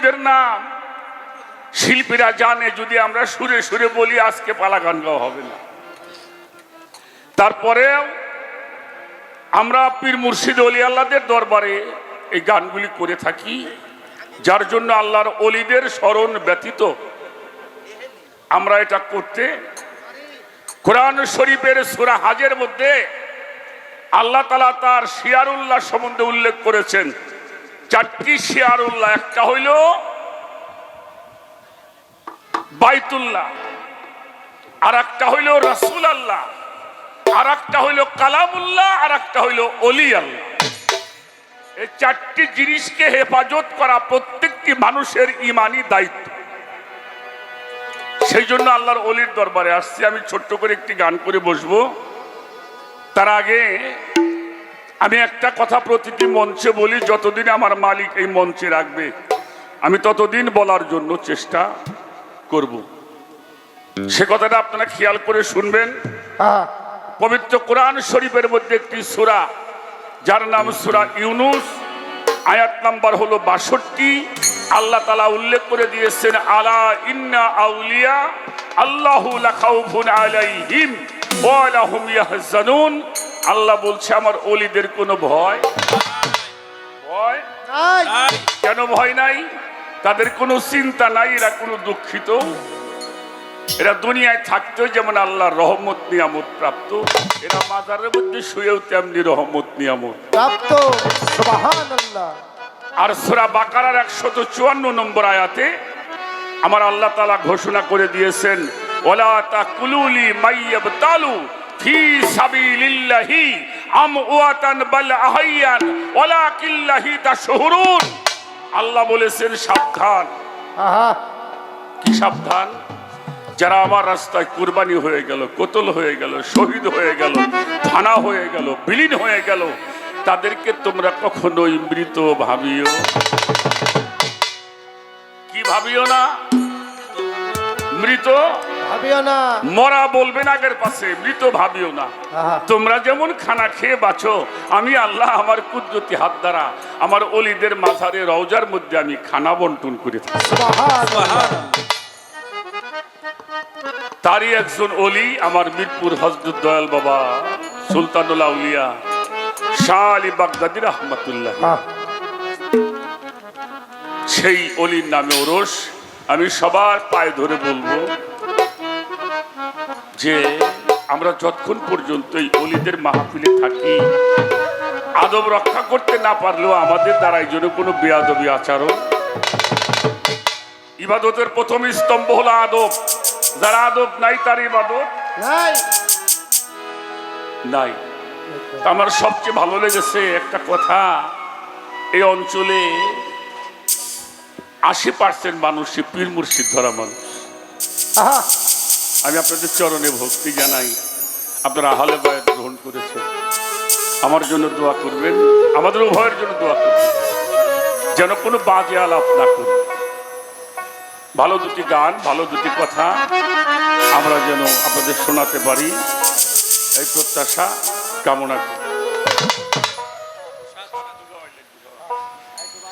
এদের নাম। শিল্পীরা জানে যদি আমরা সুরে সুরে বলি, আজকে পালা গান গাওয়া হবে না। তারপরেও আমরা পীর মুর্শিদ অলি আল্লাহদের দরবারে এই গানগুলি করে থাকি, যার জন্য আল্লাহর অলিদের স্মরণ ব্যতীত আমরা এটা করতে কোরআন শরীফের সুরা হাজের মধ্যে আল্লাহ তালা তার শিয়ারুল্লাহ সম্বন্ধে উল্লেখ করেছেন। চারটি শিয়ারুল্লাহ, একটা হইল বাইতুল্লাহ আর একটা হইল রাসুল আল্লাহ আর একটা হইল কালামুল্লাহ আর একটা হইল অলি আল্লাহ এই চারটি জিনিসকে হেফাজত করা প্রত্যেকটি মানুষের ইমানি দায়িত্ব। সেই জন্য আল্লাহর অলির দরবারে আসছি, আমি ছোট্ট করে একটি গান করে বসবো। তার আগে আমি একটা কথা প্রতিটি মঞ্চে বলি যতদিন আমার মালিক এই মঞ্চে রাখবে আমি ততদিন বলার জন্য চেষ্টা করব। সে কথাটা আপনারা খেয়াল করে শুনবেন। হ্যাঁ। পবিত্র কোরআন শরীফের মধ্যে একটি সূরা যার নাম সূরা ইউনুস আয়াত নাম্বার হলো বাষট্টি। আল্লাহ তালা উল্লেখ করে দিয়েছেন আলা ইন্না আউলিয়া আল্লাহু লাখাউফুন আলাইহিম ওয়া লাহুম ইয়াহজানুন। আল্লাহ বলছে আমার অলিদের কোনো ভয়? ভয়? নাই। কেন ভয় নাই? তাদের কোনো চিন্তা নাই এরা কোনো দুঃখিত। এরা দুনিয়ায় থাকতেও যেমন আল্লাহ রহমত নিয়ামত প্রাপ্ত। এরা মাজারের মধ্যে শুয়েও তেমনি রহমত নিয়ামত। প্রাপ্ত। আর সোরা বাকারার একশত চুয়ান্ন নম্বর আয়াতে আমার আল্লাহ তালা ঘোষণা করে দিয়েছেন ওলা তা কুলুলি মাইয়াব তালু ফি সাবিলিল্লাহি আম ওয়াতান বাল আহাইয়ান ওলা কিল্লাহি তা শহুরুন আল্লাহ বলেছেন সাবধান। কি সাবধান? যারা আমার রাস্তায় কুরবানি হয়ে গেল কোতল হয়ে গেল শহীদ হয়ে গেল থানা হয়ে গেল বিলীন হয়ে গেল তাদেরকে তোমরা কখনোই মৃত ভাবিও। কি ভাবিও না? মৃত? মরা বলবেন আগের পাশে মৃত ভাবিও না। তোমরা যেমন খানা খেয়ে বাঁচো আমি আল্লাহ আমার কুদরতি হাত দ্বারা আমার অলিদের মাথারে রওজার মধ্যে আমি খানা বন্টন করে থাকি। তারই একজন অলি আমার মিরপুর হজরত দয়াল বাবা সুলতানুল আউলিয়া শাহ আলী বাগদাদি রহমতুল্লাহ। সেই অলির নামে ওরস আমি সবার পায়ে ধরে বলব যে আমরা যতক্ষণ পর্যন্ত এই অলিদের মাহফিলে থাকি আদব রক্ষা করতে না পারলেও আমাদের দ্বারা এই জন্য কোনো বেয়াদবি আচরণ। ইবাদতের প্রথম স্তম্ভ হলো আদব। যারা আদব নাই তার ইবাদত নাই। নাই। আমার সবচেয়ে ভালো লেগেছে একটা কথা। এই অঞ্চলে আশি পার্সেন্ট মানুষই পীর মুর্শিদ ধরা মানুষ। আহা। আমি আপনাদের চরণে ভক্তি জানাই। আপনারা আহলে বায়াত গ্রহণ করেছেন। আমার জন্য দোয়া করবেন, আমাদের উভয়ের জন্য দোয়া করবেন। যেন কোনো বাজে আলাপ না করি। ভালো দুটি গান, ভালো দুটি কথা আমরা যেন আপনাদের শোনাতে পারি। এই প্রত্যাশা, কামনা করি।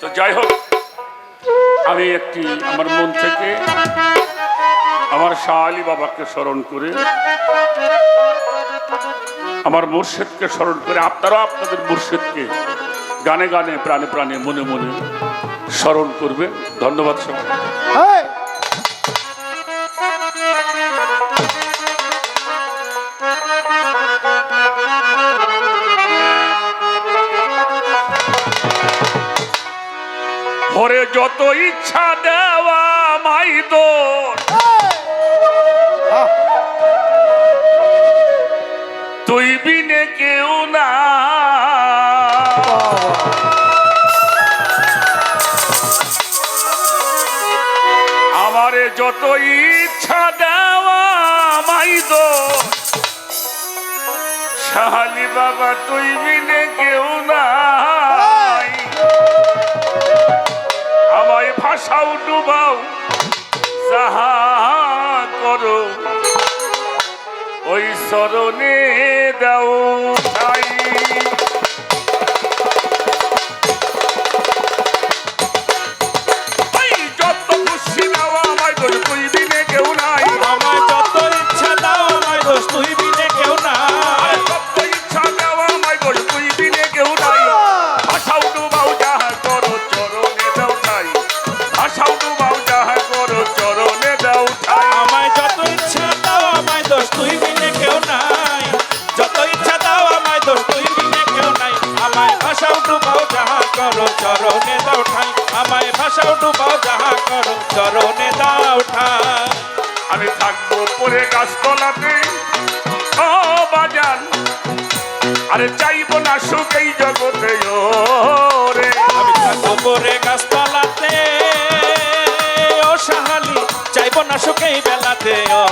তো যাই হোক, আমি একটি, আমার মন থেকে আমার শাহ আলী বাবাকে স্মরণ করে আমার মুর্শেদকে স্মরণ করে আপনারাও আপনাদের মুর্শেদকে গানে গানে প্রাণে প্রাণে মনে মনে স্মরণ করবে ধন্যবাদ সবাই। ভরে যত ইচ্ছা দেওয়া মাই দোর যত ইচ্ছা দেওয়া মাই দোর শাহালি বাবা, তুই বিনে কেউ নাই। আমায় ভাষাও ডুবাও, যাহা করো, ওই স্মরণে দাও। ডুবাও যাহা করো চরণে দাও ঠাই আমি থাকব পরে গাছতলাতে। ও বাজান আরে চাইব না সুখ এই জগতে ও রে। আমি থাকব পরে গাছতলাতে ও সাহালি চাইব না সুখেই বেলাতে ও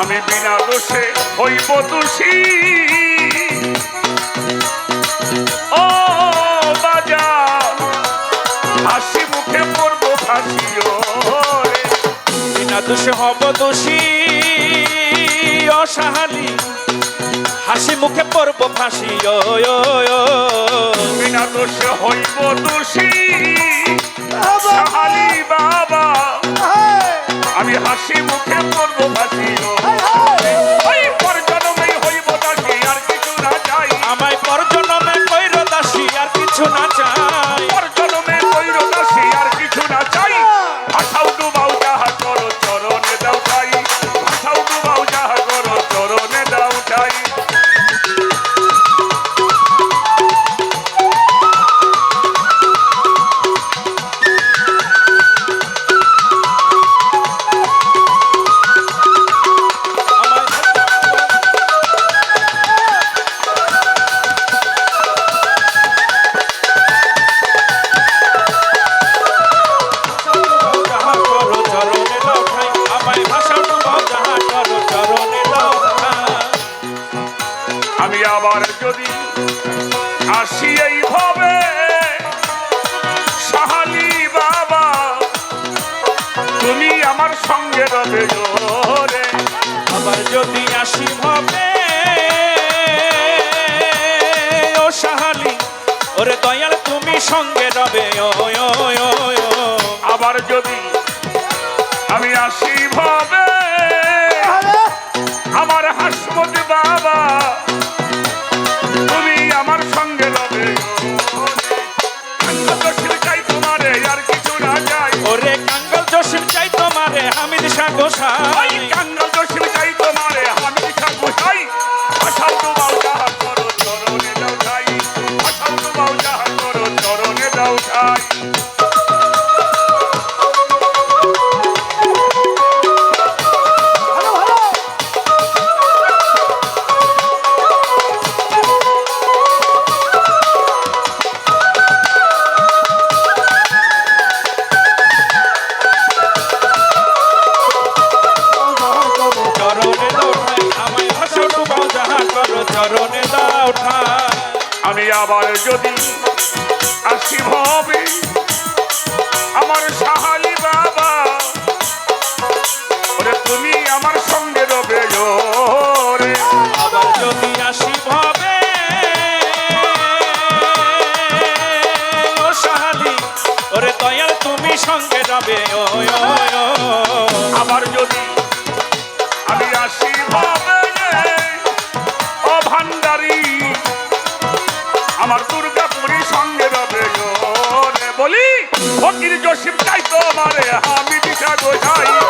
আমি বিনা দোষে হইব দোষী। ও বাজার হাসি মুখে পড়ব ফাঁসিও বিনা দোষে হব দোষী অসাহালি হাসি মুখে পড়ব ফাঁসি। বিনা দোষে হইব দোষী বাবা। আমি হাসি মুখে ফাঁসিও ওই পরজনমে হইব দাসী আমায় পরজনমে কইর দাসী, আর কিছু না চাই। সঙ্গে রবে রে আবার যদি আসি ভাবে, ও সাহালি, ওরে দয়াল, তুমি সঙ্গে রবে ও। আবার যদি আবার যদি আসি ভবে আমার সাহালি বাবা ওরে তুমি আমার সঙ্গে রবে রে আবার যদি আসি ও সাহালি ওরে দয়াল তুমি সঙ্গে রবে। আবার যদি আমি আসি ভাবে ফকির জসিম চাই তোমারে আমি দিশা গোসাই